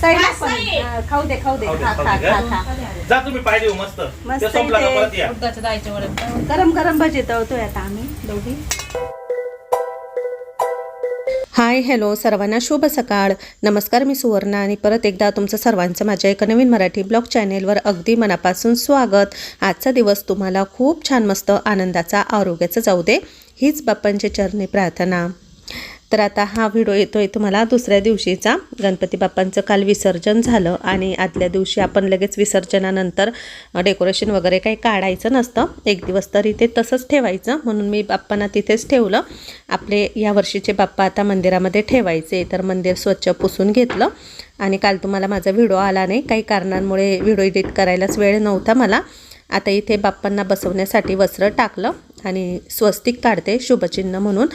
साईडला हा, पण. साईड. हा, खाऊ दे खाऊ दे. खाऊ दे, खा खाऊ खा दे. खा का? खा. जा तुम्ही पाहिजे मस्त. मस्त ते संपला का इथे. परत या. उडदाच्या डाळीचे वडे गरम गरम भजी तळतोय आता आम्ही दोघी. हाय हॅलो सर्वांना शुभ सकाळ. नमस्कार मी सुवर्णा आणि परत एकदा तुमचं सर्वांचं माझ्या एका नवीन मराठी ब्लॉग चॅनेलवर अगदी मनापासून स्वागत. आजचा दिवस तुम्हाला खूप छान मस्त आनंदाचा आरोग्याचा जाऊ दे. हीच बाप्पांची चरणी प्रार्थना. तर आता हा व्हिडिओ येतो आहे तुम्हाला दुसऱ्या दिवशीचा. गणपती बाप्पांचं काल विसर्जन झालं आणि आदल्या दिवशी आपण लगेच विसर्जनानंतर डेकोरेशन वगैरे काही काढायचं नसतं. एक दिवस तरी ते तसंच ठेवायचं. म्हणून मी बाप्पांना तिथेच ठेवलं. आपले या वर्षीचे बाप्पा आता मंदिरामध्ये ठेवायचे. तर मंदिर स्वच्छ पुसून घेतलं. आणि काल तुम्हाला माझा व्हिडिओ आला नाही. काही कारणांमुळे व्हिडिओ एडिट करायलाच वेळ नव्हता मला. आता इथे बाप्पांना बसवण्यासाठी वस्त्र टाकलं. आणि स्वस्तिक काढते शुभचिन्ह म्हणून.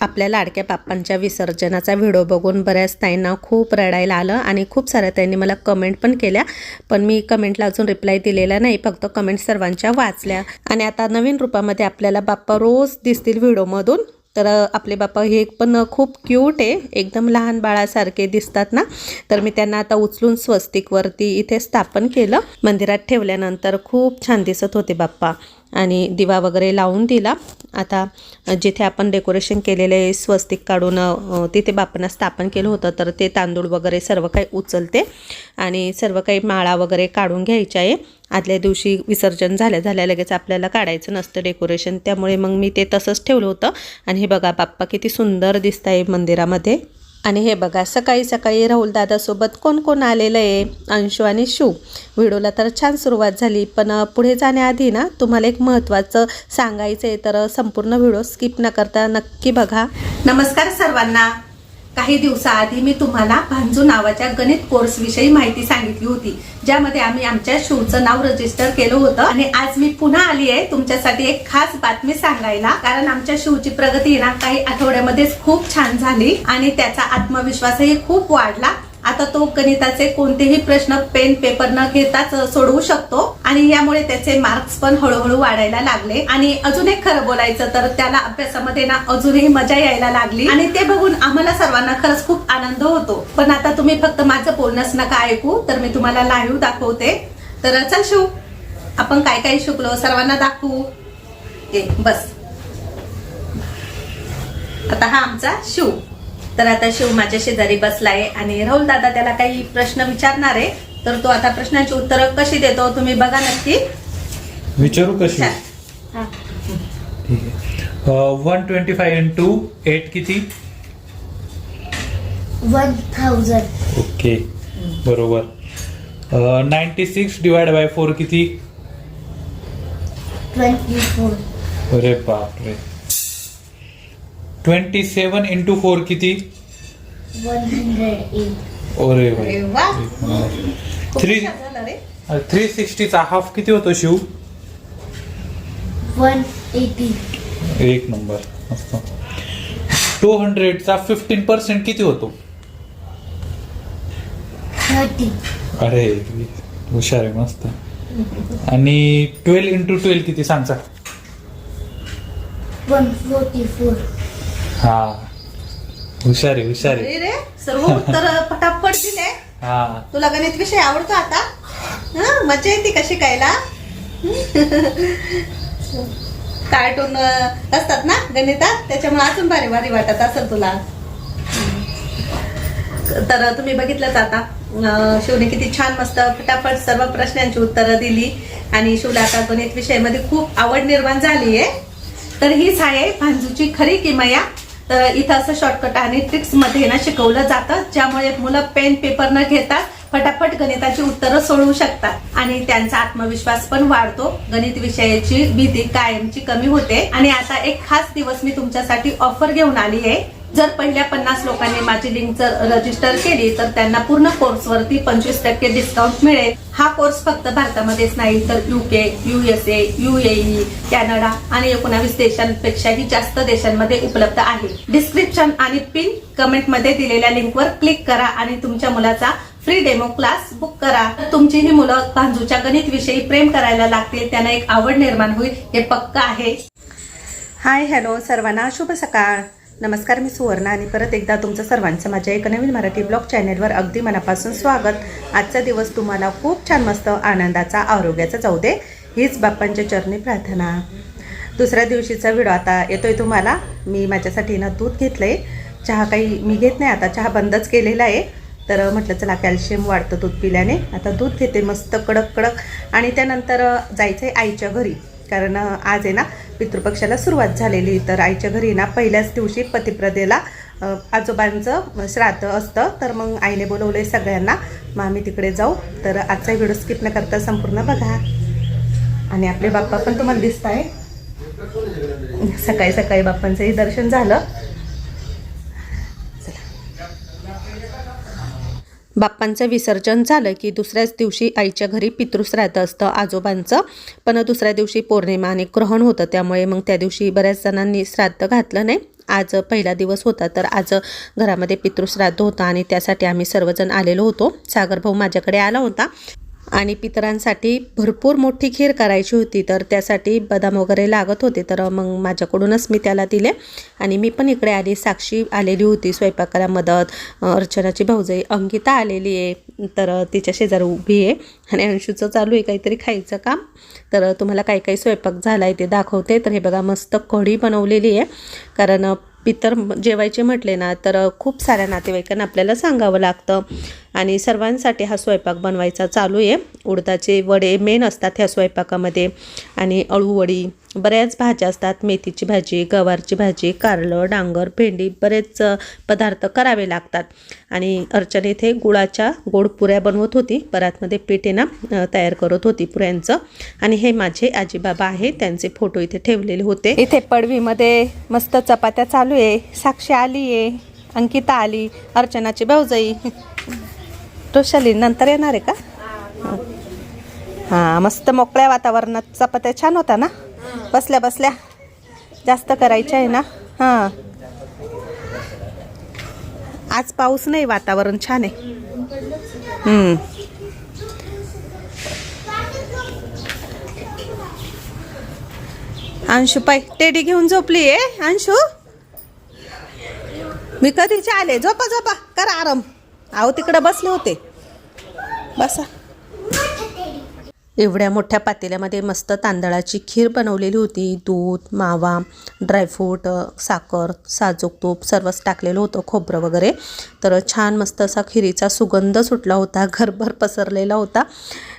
आपल्या लाडक्या बाप्पांच्या विसर्जनाचा व्हिडिओ बघून बऱ्याच ताईंना खूप रडायला आलं आणि खूप साऱ्या ताईंनी मला कमेंट पण केल्या. पण मी कमेंटला अजून रिप्लाय दिलेला नाही फक्त कमेंट सर्वांच्या वाचल्या. आणि आता नवीन रूपामध्ये आपल्याला बाप्पा रोज दिसतील व्हिडिओमधून. तर आपले बाप्पा हे पण खूप क्यूट आहे. एकदम लहान बाळासारखे दिसतात ना. तर मी त्यांना आता उचलून स्वस्तिकवरती इथे स्थापन केलं. मंदिरात ठेवल्यानंतर खूप छान दिसत होते बाप्पा. आणि दिवा वगैरे लावून दिला. आता जिथे आपण डेकोरेशन केलेले स्वस्तिक काढून तिथे बाप्पांना स्थापन केलं होतं तर ते तांदूळ वगैरे सर्व काही उचलते. आणि सर्व काही माळा वगैरे काढून घ्यायच्या आहे. आदल्या दिवशी विसर्जन झाल्या झाल्या लगेच आपल्याला काढायचं नसतं डेकोरेशन त्यामुळे मग मी ते तसंच ठेवलं होतं. आणि हे बघा बाप्पा किती सुंदर दिसत आहे मंदिरामध्ये. आणि हे बघा सकाळी सकाळी राहुल दादासोबत कोण कोण आलेलं आहे? अंशू आणि शू. व्हिडिओला तर छान सुरुवात झाली पण पुढे जाण्याआधी ना तुम्हाला एक महत्त्वाचं सांगायचं आहे तर संपूर्ण व्हिडिओ स्किप न करता नक्की बघा. नमस्कार सर्वांना. काही दिवसाआधी मी तुम्हाला भांजू नावाच्या गणित कोर्स विषयी माहिती सांगितली होती ज्यामध्ये आम्ही आमच्या शोचं नाव रजिस्टर केलं होतं. आणि आज मी पुन्हा आली आहे तुमच्यासाठी एक खास बातमी सांगायला कारण आमच्या शिवची प्रगती ना काही आठवड्यामध्येच खूप छान झाली आणि त्याचा आत्मविश्वासही खूप वाढला. आता तो गणिताचे कोणतेही प्रश्न पेन पेपर न घेताच सोडवू शकतो. आणि यामुळे त्याचे मार्क्स पण हळूहळू वाढायला लागले. आणि अजून एक खरं बोलायचं तर त्याला अभ्यासामध्ये ना अजूनही मजा यायला लागली. आणि ते बघून आम्हाला सर्वांना खरंच खूप आनंद होतो. पण आता तुम्ही फक्त माझं बोलणंच नका ऐकू तर मी तुम्हाला लाईव्ह दाखवते. तर चल शिव आपण काय काय शिकलो सर्वांना दाखवू? ए बस. आता हा आमचा शिव. तर आता शिव माझ्या शेजारी बसलाय आणि राहुल दादा त्याला काही प्रश्न विचारणार आहे. तर तो आता प्रश्नांची उत्तरं कशी देतो तुम्ही बघा नक्की. विचारू कशी. हा. ठीक आहे. One twenty five into eight किती? One thousand okay. बरोबर. Ninety six divide by four किती? ट्वेंटी फोर अरे बापरे. ट्वेंटी सेवन इंटू फोर किती अरे थ्री थ्री सिक्स्टीचा हाफ किती होतो शिव? वन एटी एक नंबर. मस्त. टू हंड्रेडचा फिफ्टीन पर्सेंट किती होतो? अरे हुशार आहे मस्त. आणि ट्वेल्व इंटू ट्वेल्व किती सांगचा हा. हुशार आहे हुशार. आहे अरे रे सर्व उत्तर पटापट दिले. हा. तुला गणित विषय आवडतो आता? हं? मजा येते का शिकायला कार्टून असतात ना गणितात? त्याच्यामुळे अजून भारी भारी वाटत असेल तुला. तर तुम्ही बघितलंच आता. अं, शिवने किती छान मस्त फटाफट सर्व प्रश्नांची उत्तरं दिली. आणि शिवला आता गणित विषयामध्ये खूप आवड निर्माण झाली आहे तर हीच आहे भांजूची खरी किमया. तर इथं असं शॉर्टकट आणि ट्रिक्समध्ये ना शिकवलं जातं ज्यामुळे मुलं पेन पेपर न घेता फटाफट गणिताची उत्तरं सोडवू शकतात. आणि त्यांचा आत्मविश्वास पण वाढतो. गणित विषयाची भीती कायमची कमी होते. आणि आता एक खास दिवस मी तुमच्यासाठी ऑफर घेऊन आली आहे. जर पहिल्या पन्नास लोकांनी माझी लिंक जर रजिस्टर केली तर त्यांना पूर्ण कोर्सवरती पंचवीस टक्के डिस्काउंट मिळेल. हा कोर्स फक्त भारतामध्येच नाही तर युके युएसए युएई कॅनडा आणि एकोणावीस देशांपेक्षाही जास्त देशांमध्ये उपलब्ध आहे. डिस्क्रिप्शन आणि पिन कमेंटमध्ये दिलेल्या लिंकवर क्लिक करा आणि तुमच्या मुलाचा फ्री डेमो क्लास बुक करा. तुमची ही मुलं भांजूच्या गणित विषयी प्रेम करायला लागतील त्यांना एक आवड निर्माण होईल हे पक्क आहे. हाय हॅलो सर्वांना शुभ सकाळ. नमस्कार मी सुवर्णा आणि परत एकदा तुमचं सर्वांचं माझ्या एका नवीन मराठी ब्लॉग चॅनेलवर अगदी मनापासून स्वागत. आजचा दिवस तुम्हाला खूप छान मस्त आनंदाचा आरोग्याचा जाऊ दे हीच बाप्पांच्या चरणी प्रार्थना. दुसऱ्या दिवशीचा व्हिडिओ आता येतोय तुम्हाला. मी माझ्यासाठी ना दूध घेतलं आहे चहा काही मी घेत नाही आता चहा बंदच केलेला आहे. तर म्हटलं चला कॅल्शियम वाढतं दूध पिल्याने. आता दूध घेते मस्त कडक कडक. आणि त्यानंतर जायचं आहे आईच्या घरी. कारण आज आहे ना पितृपक्षाला सुरुवात झालेली. तर आईच्या घरी ना पहिल्याच दिवशी पतिप्रदेला आजोबांचं श्राद्ध असतं. तर मग आईने बोलवलं आहे सगळ्यांना मग आम्ही तिकडे जाऊ. तर आजचा व्हिडिओ स्किप न करता संपूर्ण बघा. आणि आपले बाप्पा पण तुम्हाला दिसत आहे सकाळी सकाळी बाप्पांचंही दर्शन झालं. बाप्पांचं विसर्जन झालं की दुसऱ्याच दिवशी आईच्या घरी पितृश्राद्ध असतं आजोबांचं. पण दुसऱ्या दिवशी पौर्णिमा आणि ग्रहण होतं त्यामुळे मग त्या दिवशी बऱ्याच जणांनी श्राद्ध घातलं नाही. आज पहिला दिवस होता तर आज घरामध्ये पितृश्राद्ध होतं आणि त्यासाठी आम्ही सर्वजण आलेलो होतो. सागरभाऊ माझ्याकडे आला होता. आणि पितरांसाठी भरपूर मोठी खीर करायची होती तर त्यासाठी बदाम वगैरे लागत होते. तर मग माझ्याकडूनच मी त्याला दिले आणि मी पण इकडे आली साक्षी आलेली होती स्वयंपाकाला मदत अर्चनाची भाऊजाई अंकिता आलेली आहे तर तिच्या शेजारी उभी आहे. आणि अंशूचं चालू आहे काहीतरी खायचं काम. तर तुम्हाला काही काही स्वयंपाक झाला आहे ते दाखवते. तर हे बघा मस्त कढी बनवलेली आहे. कारण पितर जेवायचे म्हटले ना तर खूप साऱ्या नातेवाईकांना आपल्याला सांगावं लागतं. आणि सर्वांसाठी हा स्वयंपाक बनवायचा चालू आहे. उडदाचे वडे मेन असतात ह्या स्वयंपाकामध्ये. आणि अळूवडी बऱ्याच भाज्या असतात. मेथीची भाजी गवारची भाजी कारलं डांगर भेंडी बरेच पदार्थ करावे लागतात. आणि अर्चना इथे गुळाच्या गोड पुऱ्या बनवत होती. परातमध्ये पीठ ना तयार करत होती पुऱ्यांचं. आणि हे माझे आजीबाबा आहे त्यांचे फोटो इथे ठेवलेले होते. इथे पडवीमध्ये मस्त चपात्या चालू आहे. साक्षी आली आहे अंकिता आली. अर्चनाची भाऊजाई. तुषाली नंतर येणार आहे का? हां मस्त मोकळ्या वातावरणात चपात्या छान होता ना? बसल्या बसल्या. जास्त करायच्या आहे ना? हां. आज पाऊस नाही वातावरण छान आहे. हम्म. अंशू पाय टेडी घेऊन झोपली आहे अंशू? मी कधीचे आले? झोपा झोपा करा आराम. अहो तिकडं बसले होते. बसा. एवढ्या मोठ्या पातेल्यामध्ये मस्त तांदळाची खीर बनवलेली होती. दूध मावा ड्रायफ्रूट साखर साजूक तूप सर्वच टाकलेलं होतं खोबरं वगैरे. तर छान मस्त असा खिरीचा सुगंध सुटला होता. घरभर पसरलेला होता.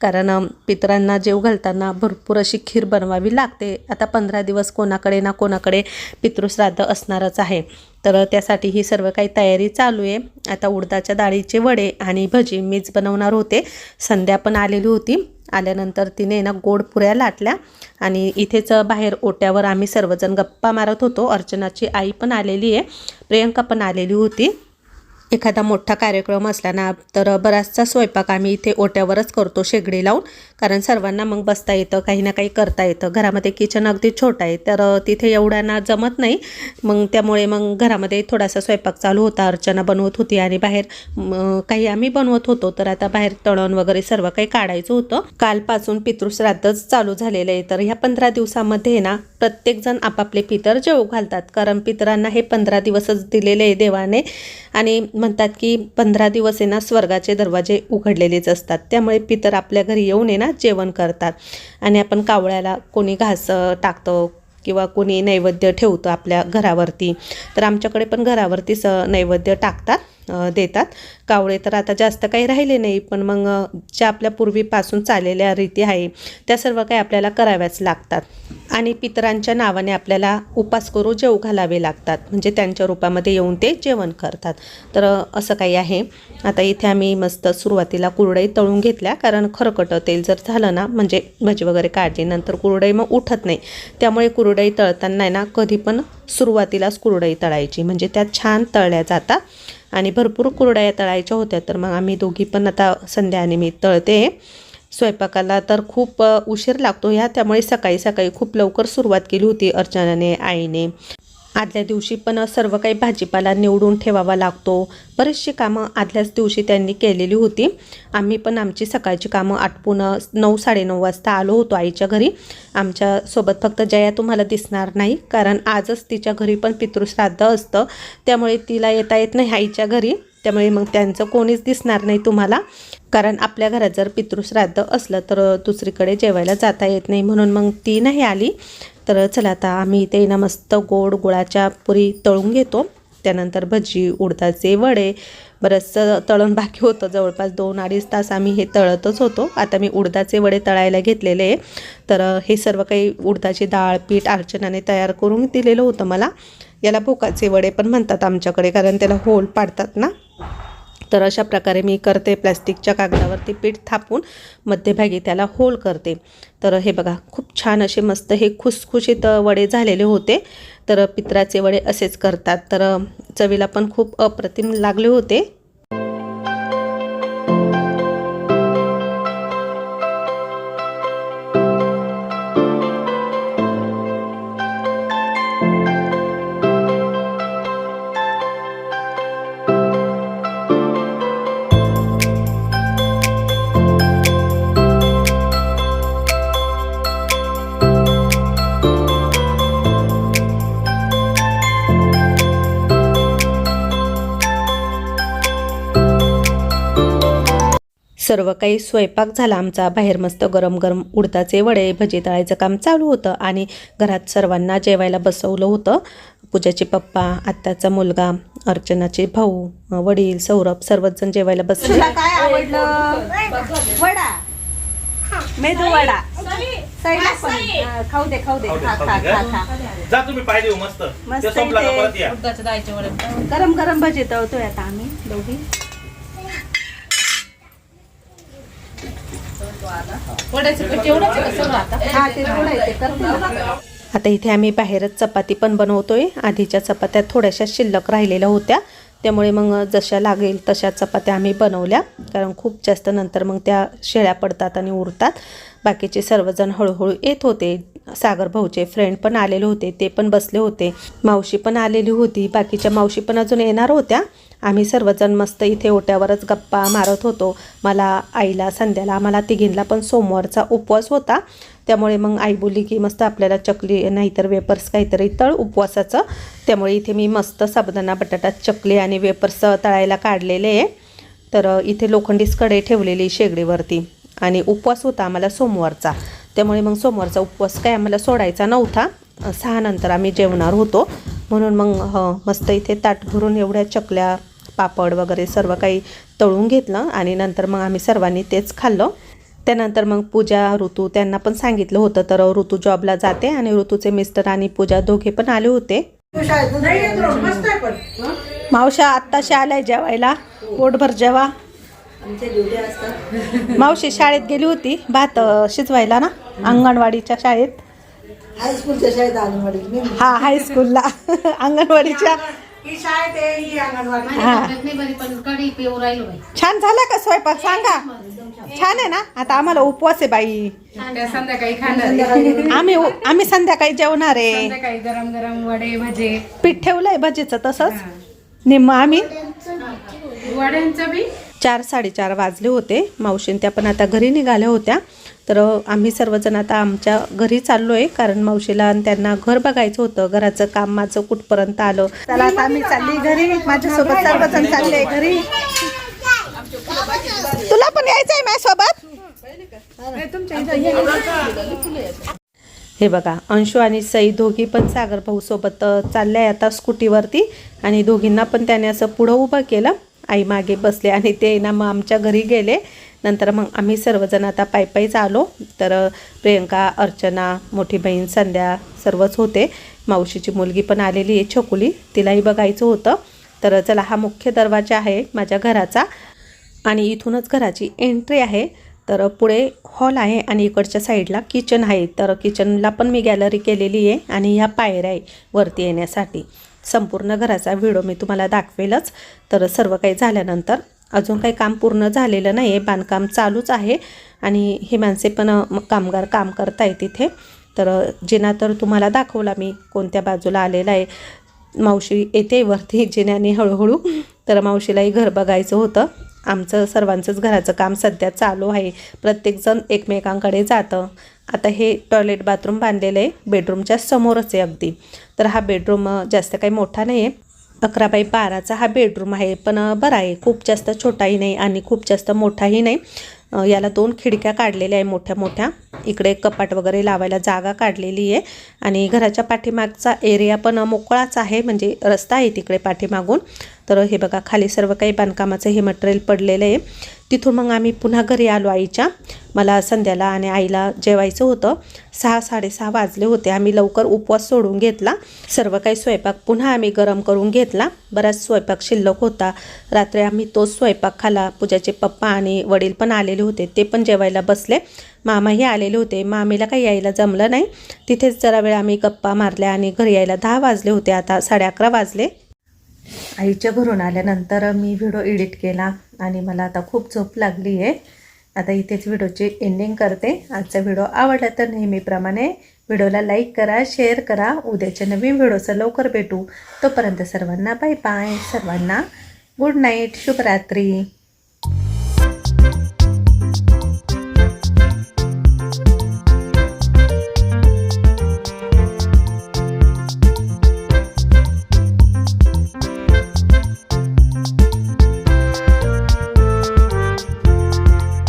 कारण पितरांना जेव घालताना भरपूर अशी खीर बनवावी लागते. आता पंधरा दिवस कोणाकडे ना कोणाकडे पितृश्राद्ध असणारच आहे. तर त्यासाठी ही सर्व काही तयारी चालू आहे. आता उडदाच्या डाळीचे वडे आणि भजी मीच बनवणार होते. संध्या पण आलेली होती. आल्यानंतर तिने ना गोड पुऱ्या लाटल्या आणि इथेच बाहेर ओट्यावर आम्ही सर्वजण गप्पा मारत होतो. अर्चनाची आई पण आलेली आहे. प्रियंका पण आलेली होती. एखादा मोठा कार्यक्रम असला ना तर बराचसा स्वयंपाक आम्ही इथे ओट्यावरच करतो शेगडी लावून. कारण सर्वांना मग बसता येतं काही ना काही करता येतं. घरामध्ये किचन अगदी छोटं आहे तर तिथे एवढ्यांना जमत नाही. मग त्यामुळे मग घरामध्ये थोडासा स्वयंपाक चालू होता अर्चना बनवत होती आणि बाहेर काही आम्ही बनवत होतो. तर आता बाहेर तळण वगैरे सर्व काही काढायचं होतं. कालपासून पितृश्राद्धच चालू झालेलं आहे. तर ह्या पंधरा दिवसामध्ये ना प्रत्येकजण आपापले पितर जेवू घालतात. कारण पितरांना हे पंधरा दिवसच दिलेले आहे देवाने. आणि म्हणतात की पंधरा दिवस आहे ना स्वर्गाचे दरवाजे उघडलेलेच असतात. त्यामुळे पितर आपल्या घरी येऊन आहे ना जेवण करतात. आणि आपण कावळ्याला कोणी घास टाकतो किंवा कोणी नैवेद्य ठेवतो आपल्या घरावरती. तर आमच्याकडे पण घरावरतीच स नैवेद्य टाकतात. देतात. कावळे तर आता जास्त काही राहिले नाही पण मग ज्या आपल्या पूर्वीपासून चाललेल्या रीती आहे त्या सर्व काही आपल्याला कराव्याच लागतात. आणि पितरांच्या नावाने आपल्याला उपास करू जेव घालावे लागतात. म्हणजे त्यांच्या रूपामध्ये येऊन ते जेवण करतात. तर असं काही आहे. आता इथे आम्ही मस्त सुरुवातीला कुरडई तळून घेतल्या कारण खरकटं तेल जर झालं ना म्हणजे भजी वगैरे काढली नंतर कुरडई मग उठत नाही. त्यामुळे कुरडई तळताना ना कधी पण सुरुवातीलाच कुरडई तळायची. म्हणजे त्या छान तळल्या जातात आणि भरपूर कुरड्या तळायच्या होत्या. तर मग आम्ही दोघी पण आता संध्याने मी तळते. स्वयंपाकाला तर खूप उशीर लागतो. ह्या त्यामुळे सकाळी सकाळी खूप लवकर सुरुवात केली होती अर्चनाने आईने. आदल्या दिवशी पण सर्व काही भाजीपाला निवडून ठेवावा लागतो. बरीचशी कामं आदल्याच दिवशी त्यांनी केलेली होती. आम्ही पण आमची सकाळची कामं आटपून नऊ साडेनऊ वाजता आलो होतो आईच्या घरी. आमच्यासोबत फक्त जया तुम्हाला दिसणार नाही कारण आजच तिच्या घरी पण पितृश्राद्ध असतं. त्यामुळे तिला येता येत नाही आईच्या घरी. त्यामुळे मग त्यांचं कोणीच दिसणार नाही तुम्हाला. कारण आपल्या घरात जर पितृश्राद्ध असलं तर दुसरीकडे जेवायला जाता येत नाही म्हणून मग ती नाही आली. तर चला आता आम्ही इथे ना मस्त गोड गुळाच्या पुरी तळून घेतो. त्यानंतर भजी उडदाचे वडे बरंचसं तळण बाकी होतं. जवळपास दोन अडीच तास आम्ही हे तळतच होतो. आता मी उडदाचे वडे तळायला घेतलेले आहे. तर हे सर्व काही उडदाची डाळ पीठ अर्चनाने तयार करून दिलेलं होतं मला. याला भोकाचे वडे पण म्हणतात आमच्याकडे कारण त्याला होल पाडतात ना. तर अशा प्रकारे मी करते प्लॅस्टिकच्या कागदावरती पीठ थापून मध्यभागी त्याला होल करते. तर हे बघा खूप छान असे मस्त हे खुसखुशीत वडे झालेले होते. तर पित्राचे वडे असेच करतात. तर चवीला पण खूप अप्रतिम लागले होते. सर्व काही स्वयंपाक झाला. आमचा बाहेर मस्त गरम गरम उडदाचे वडे भजी तळायचं काम चालू होतं आणि घरात सर्वांना जेवायला बसवलं होतं. पूजाचे पप्पा आत्याचा मुलगा अर्चनाचे भाऊ वडील सौरभ सर्वच जण जेवायला बसले. काय आवडलं? वडा. मेदू वडा. हा, खाऊ दे खाऊ दे. खा खा खा खा. जा तुम्ही पाय देऊ मस्त. गरम गरम भजी तळतोय आता आम्ही दोघी हा ते थोडं आहे, ते करते ना. आता इथे आम्ही बाहेरच चपाती पण बनवतोय. आधीच्या चपात्या थोड्याशा शिल्लक राहिलेल्या होत्या. त्यामुळे मग जशा लागेल तशा चपात्या आम्ही बनवल्या. कारण खूप जास्त नंतर मग त्या शेळ्या पडतात आणि उरतात. बाकीचे सर्वजण हळूहळू येत होते. सागर भाऊचे फ्रेंड पण आलेले होते. ते पण बसले होते. मावशी पण आलेली होती. बाकीच्या मावशी पण अजून येणार होत्या. आम्ही सर्वजण मस्त इथे ओट्यावरच गप्पा मारत होतो. मला आईला संध्याला आम्हाला तिघींना पण सोमवारचा उपवास होता. त्यामुळे मग आई बोलली की मस्त आपल्याला चकली नाहीतर वेपर्स काहीतरी तळ उपवासाचं. त्यामुळे इथे मी मस्त साबुदाणा बटाटा चकली आणि वेपर्स तळायला काढलेले आहे. तर इथे लोखंडीच कडे ठेवलेली शेगडीवरती आणि उपवास होता आम्हाला सोमवारचा. त्यामुळे मग सोमवारचा उपवास काय आम्हाला सोडायचा नव्हता. सहानंतर आम्ही जेवणार होतो. म्हणून मग मस्त इथे ताट भरून एवढ्या चकल्या पापड वगैरे सर्व काही तळून घेतलं आणि नंतर मग आम्ही सर्वांनी तेच खाल्लं. त्यानंतर मग पूजा ऋतू त्यांना पण सांगितलं होतं तर ऋतू जॉबला जाते आणि ऋतूचे मिस्टर आणि पूजा दोघे पण आले होते. मावशा आत्ताशी आलाय जेवायला. पोटभर जेवा. मावशी शाळेत गेली होती भात शिजवायला ना? अंगणवाडीच्या शाळेत. हायस्कूलच्या शाळेत अंगणवाडी मी. हा हायस्कूलला. अंगणवाडीच्या ही शाळेत आहे ही अंगणवाडी. हा. छान झाला का स्वयंपाक? सांगा. छान आहे ना? आता आम्हाला उपवास आहे बाई. संध्याकाळी खाणार आम्ही आम्ही संध्याकाळी जेवणार आहे. संध्याकाळी गरम गरम वडे भजे. पीठ ठेवलंय भजीचं तसंच. निम्म आम्ही वड्यांचं बी? चार साडेचार वाजले होते. मावशीन त्या पण आता घरी निघाल्या होत्या. तर आम्ही सर्वजण आता आमच्या घरी चाललो आहे कारण मावशीला आणि त्यांना घर बघायचं होतं. घराचं काम माझं कुठपर्यंत आलं? चला आता आम्ही चालली घरी. माझ्यासोबत सर्वजण चालले घरी. तुला पण यायचंय माझ्यासोबत? हे बघा अंशू आणि सई दोघी पण सागर भाऊ सोबत चालले आहे आता स्कूटीवरती. आणि दोघींना पण त्याने असं पुढं उभं केलं. आई मागे बसले आणि ते ना मग आमच्या घरी गेले. नंतर मग आम्ही सर्वजण आता पायी आलो. तर प्रियंका अर्चना मोठी बहीण संध्या सर्वच होते. मावशीची मुलगी पण आलेली आहे छोकुली. तिलाही बघायचं होतं. तर चला हा मुख्य दरवाजा आहे माझ्या घराचा. आणि इथूनच घराची एंट्री आहे. तर पुढे हॉल आहे आणि इकडच्या साईडला किचन आहे. तर किचनला पण मी गॅलरी केलेली आहे आणि ह्या पायऱ्या आहे वरती येण्यासाठी. संपूर्ण घराचा व्हिडिओ मी तुम्हाला दाखवेलच. तर सर्व काही झाल्यानंतर अजून काही काम पूर्ण झालेलं नाही आहे. बांधकाम चालूच आहे. आणि हे माणसे पण कामगार काम करत आहे तिथे तर जिना तर तुम्हाला दाखवला मी कोणत्या बाजूला आलेला आहे. मावशी येते वरती जिन्याने हळूहळू. तर मावशीलाही घर बघायचं होतं. आमचं सर्वांचंच घराचं काम सध्या चालू आहे. प्रत्येकजण एकमेकांकडे जातं. आता हे टॉयलेट बाथरूम बांधलेलं आहे. बेडरूमच्या समोरच आहे अगदी. तर हा बेडरूम जास्त काही मोठा नाही आहे. अकरा बाय बाराचा हा बेडरूम आहे. पण बरा आहे. खूप जास्त छोटाही नाही आणि खूप जास्त मोठाही नाही. याला दोन खिडक्या काढलेल्या आहे मोठ्या मोठ्या. इकडे कपाट वगैरे लावायला जागा काढलेली आहे. आणि घराच्या पाठीमागचा एरिया पण मोकळाच आहे. म्हणजे रस्ता आहे तिकडे पाठीमागून. तर हे बघा खाली सर्व काही बांधकामाचं हे मटेरियल पडलेलं आहे. तिथून मग आम्ही पुन्हा घरी आलो आईच्या. मला संध्याला आणि आईला जेवायचं होतं. सहा साडेसहा वाजले होते. आम्ही लवकर उपवास सोडून घेतला. सर्व काही स्वयंपाक पुन्हा आम्ही गरम करून घेतला. बराच स्वयंपाक शिल्लक होता. रात्री आम्ही तोच स्वयंपाक खाला. पूजाचे पप्पा आणि वडील पण आलेले होते. ते पण जेवायला बसले. मामाही आलेले होते. मामीला काही यायला जमलं नाही. तिथेच जरा वेळ आम्ही गप्पा मारल्या आणि घरी यायला दहा वाजले होते. आता साडे अकरा वाजले. आईच्या घरून आल्यानंतर मी व्हिडिओ एडिट केला आणि मला आता खूप झोप लागली आहे. आता इथेच व्हिडिओची एंडिंग करते. आजचा व्हिडिओ आवडला तर नेहमीप्रमाणे व्हिडिओला लाईक करा शेअर करा. उद्याच्या नवीन व्हिडिओचं लवकर भेटू. तोपर्यंत सर्वांना बाय बाय सर्वांना गुड नाईट शुभरात्री.